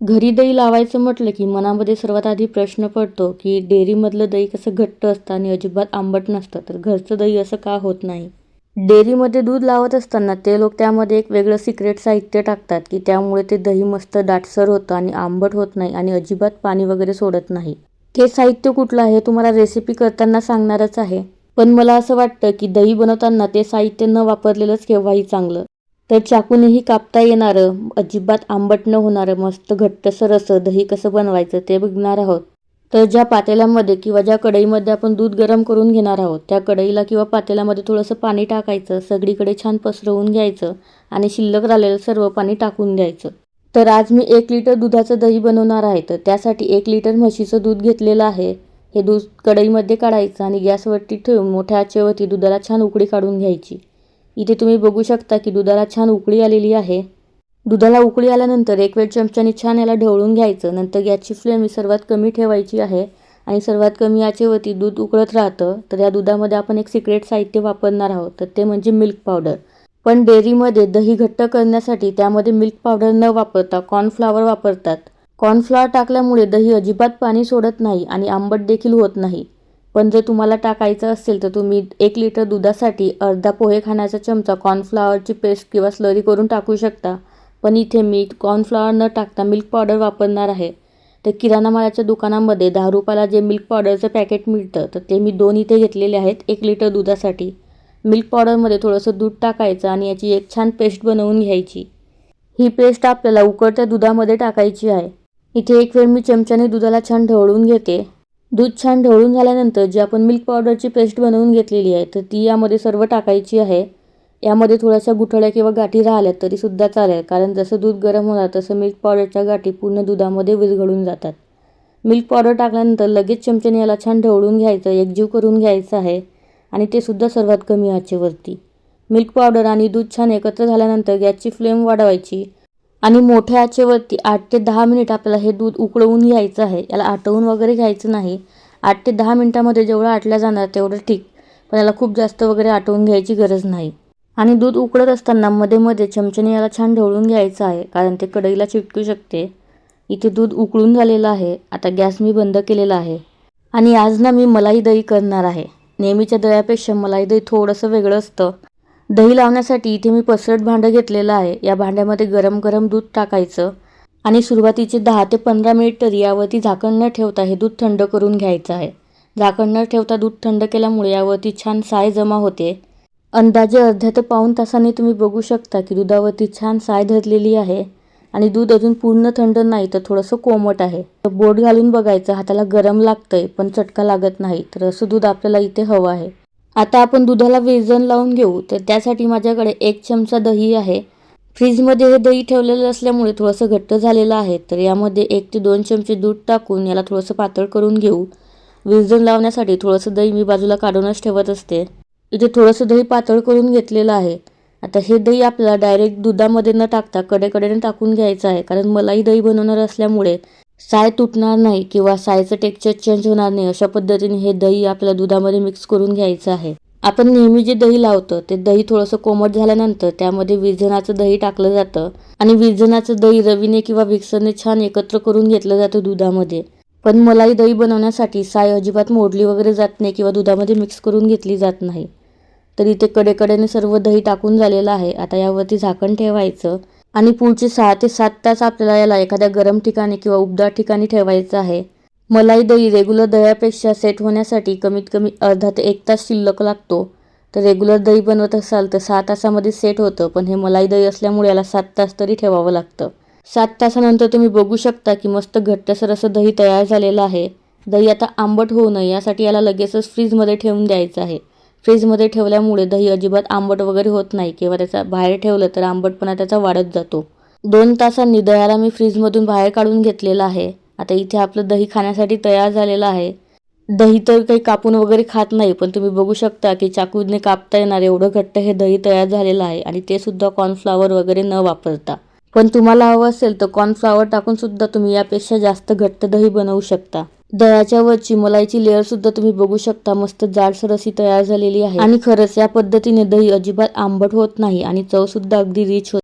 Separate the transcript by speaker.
Speaker 1: घरी दही लावायचं म्हटलं की मनामध्ये सर्वात आधी प्रश्न पडतो की डेअरीमधलं दही कसं घट्ट असतं आणि अजिबात आंबट नसतं तर घरचं दही असं का होत नाही? डेअरीमध्ये दूध लावत असताना ते लोक त्यामध्ये एक वेगळं सिक्रेट साहित्य टाकतात की त्यामुळे ते दही मस्त दाटसर होतं आणि आंबट होत नाही आणि अजिबात पाणी वगैरे सोडत नाही. ते साहित्य कुठलं आहे तुम्हाला रेसिपी करताना सांगणारच आहे. पण मला असं वाटतं की दही बनवताना ते साहित्य न वापरलेलंच केव्हाही चांगलं. तर चाकूनही कापता येणारं अजिबात आंबट न होणारं मस्त घट्टसर असं दही कसं बनवायचं ते बघणार आहोत. तर ज्या पातेल्यामध्ये किंवा ज्या कढईमध्ये आपण दूध गरम करून घेणार आहोत त्या कढईला किंवा पातेल्यामध्ये थोडंसं पाणी टाकायचं सगळीकडे छान पसरवून घ्यायचं आणि शिल्लक राहिलेलं सर्व पाणी टाकून द्यायचं तर आज मी एक लिटर दुधाचं दही बनवणार आहे तर त्यासाठी एक लिटर म्हशीचं दूध घेतलेलं आहे. हे दूध कढईमध्ये काढायचं आणि गॅसवरती ठेवून मोठ्या आचेवरती दुधाला छान उकळी काढून घ्यायची. इथे तुम्ही बघू शकता की दुधाला छान उकळी आलेली आहे. दुधाला उकळी आल्यानंतर एक वेळ चमच्याने छान याला ढवळून घ्यायचं. नंतर गॅसची फ्लेम ही सर्वात कमी ठेवायची आहे. आणि सर्वात कमी याचेवरती दूध उकळत राहतं तर या दुधामध्ये आपण एक सिक्रेट साहित्य वापरणार आहोत तर ते म्हणजे मिल्क पावडर पण डेअरीमध्ये दही घट्ट करण्यासाठी त्यामध्ये मिल्क पावडर न वापरता कॉर्नफ्लावर वापरतात. कॉर्नफ्लॉवर टाकल्यामुळे दही अजिबात पाणी सोडत नाही आणि आंबट देखील होत नाही. पण जर तुम्हाला टाकायचं असेल तर तुम्ही एक लिटर दुधासाठी अर्धा पोहे खाण्याचा चमचा कॉर्नफ्लॉवरची पेस्ट किंवा स्लरी करून टाकू शकता. पण इथे मी कॉर्नफ्लॉवर न टाकता मिल्क पावडर वापरणार आहे. तर किराणा मालाच्या दुकानामध्ये दहा रुपयाला जे मिल्क पावडरचं पॅकेट मिळतं तर ते मी दोन इथे घेतलेले आहेत एक लिटर दुधासाठी. मिल्क पावडरमध्ये थोडंसं दूध टाकायचं आणि याची एक छान पेस्ट बनवून घ्यायची. ही पेस्ट आपल्याला उकळत्या दुधामध्ये टाकायची आहे. इथे एक वेळ मी चमच्याने दुधाला छान ढवळून घेते. दूध छान ढवळून झाल्यानंतर जी आपण मिल्क पावडरची पेस्ट बनवून घेतलेली आहे तर ती यामध्ये सर्व टाकायची आहे. यामध्ये थोड्याशा गुठळ्या किंवा गाठी राहिल्या तरीसुद्धा चालेल. कारण जसं दूध गरम होणार तसं मिल्क पावडरच्या गाठी पूर्ण दुधामध्ये विरघळून जातात. मिल्क पावडर टाकल्यानंतर लगेच चमच्याने याला छान ढवळून घ्यायचं एकजीव करून घ्यायचं आहे आणि ते सुद्धा सर्वात कमी आचेवरती. मिल्क पावडर आणि दूध छान एकत्र झाल्यानंतर गॅसची फ्लेम वाढवायची. आणि मोठ्या आचेवरती आठ ते दहा मिनिट आपल्याला हे दूध उकळवून घ्यायचं आहे. याला आटवून वगैरे घ्यायचं नाही. आठ ते दहा मिनटामध्ये जेवढं आटल्या जाणार तेवढं ठीक. पण याला खूप जास्त वगैरे आटवून घ्यायची गरज नाही. आणि दूध उकळत असताना मध्ये मध्ये चमच्याने याला छान ढवळून घ्यायचं आहे कारण ते कढईला चिटकू शकते. इथे दूध उकळून झालेलं आहे. आता गॅस मी बंद केलेला आहे. आणि आज ना मी मलाई दही करणार आहे. नेहमीच्या दह्यापेक्षा मलाई दही थोडंसं वेगळं असतं. दही लावण्यासाठी इथे मी पसरट भांडं घेतलेलं आहे. या भांड्यामध्ये गरम गरम दूध टाकायचं आणि सुरुवातीचे दहा ते पंधरा मिनिट तरी यावरती झाकण न ठेवता हे दूध थंड करून घ्यायचं आहे. झाकण न ठेवता दूध थंड केल्यामुळे यावरती छान साय जमा होते. अंदाजे अर्ध्या ते पाऊण तासाने तुम्ही बघू शकता की दुधावरती छान साय धरलेली आहे आणि दूध अजून पूर्ण थंड नाही तर थोडंसं कोमट आहे. तर बोट घालून बघायचं हाताला गरम लागतंय पण चटका लागत नाही तर असं दूध आपल्याला इथे हवं आहे. आता आपण दुधाला वेजन लावून घेऊ. तर त्यासाठी माझ्याकडे एक चमचा दही आहे. फ्रीजमध्ये हे दही ठेवलेलं असल्यामुळे थोडंसं घट्ट झालेलं आहे. तर यामध्ये एक ते दोन चमचे दूध टाकून याला थोडंसं पातळ करून घेऊ. विरजण लावण्यासाठी थोडंसं दही मी बाजूला काढूनच ठेवत असते. इथे थोडंसं दही पातळ करून घेतलेलं आहे. आता हे दही आपल्याला डायरेक्ट दुधामध्ये न टाकता कडेकडेने टाकून घ्यायचं आहे. कारण मलाही दही बनवणार असल्यामुळे साय तुटणार नाही किंवा सायचं टेक्स्चर चेंज होणार नाही अशा पद्धतीने हे दही आपल्या दुधामध्ये मिक्स करून घ्यायचं आहे. आपण नेहमी जे दही लावतो ते दही थोडंसं कोमट झाल्यानंतर त्यामध्ये विरजनाचं दही टाकलं जातं आणि विजनाचं दही रवीने किंवा मिक्सरने छान एकत्र करून घेतलं जातं दुधामध्ये. पण मलाई दही बनवण्यासाठी साय अजिबात मोडली वगैरे जात नाही किंवा दुधामध्ये मिक्स करून घेतली जात नाही. तर इथे कडेकडेने सर्व दही टाकून झालेलं आहे. आता यावरती झाकण ठेवायचं. आणि पुढचे सहा ते सात तास आपल्याला याला एखाद्या गरम ठिकाणी किंवा उबदार ठिकाणी ठेवायचं आहे. मलाई दही रेग्युलर दह्यापेक्षा सेट होण्यासाठी कमीत कमी अर्धा ते एक तास शिल्लक लागतो. तर रेग्युलर दही बनवत असाल तर सहा तासामध्ये सेट होतं पण हे मलाई दही असल्यामुळे याला सात तास तरी ठेवावं लागतं. सात तासानंतर तुम्ही बघू शकता की मस्त घट्टसर असं दही तयार झालेलं आहे. दही आता आंबट होऊ नये यासाठी याला लगेचच फ्रीजमध्ये ठेवून द्यायचं आहे. फ्रीजमध्ये ठेवल्यामुळे दही अजिबात आंबट वगैरे होत नाही किंवा त्याचा बाहेर ठेवलं तर आंबटपणा त्याचा वाढत जातो. दोन तासांनी दह्याला मी फ्रीजमधून बाहेर काढून घेतलेलं आहे. आता इथे आपलं दही खाण्यासाठी तयार झालेलं आहे. दही तर काही कापून वगैरे खात नाही पण तुम्ही बघू शकता की चाकूने कापता येणार एवढं घट्ट हे दही तयार झालेलं आहे आणि ते सुद्धा कॉर्नफ्लावर वगैरे न वापरता. पण तुम्हाला हवं असेल तर कॉर्नफ्लावर टाकून सुद्धा तुम्ही यापेक्षा जास्त घट्ट दही बनवू शकता. दह्याच्या वरची मलाईची लेअर सुद्धा तुम्ही बघू शकता. मस्त जाडसर अशी तयार झालेली आहे. आणि खरंच या पद्धतीने दही अजिबात आंबट होत नाही आणि चव सुद्धा अगदी रिच होत.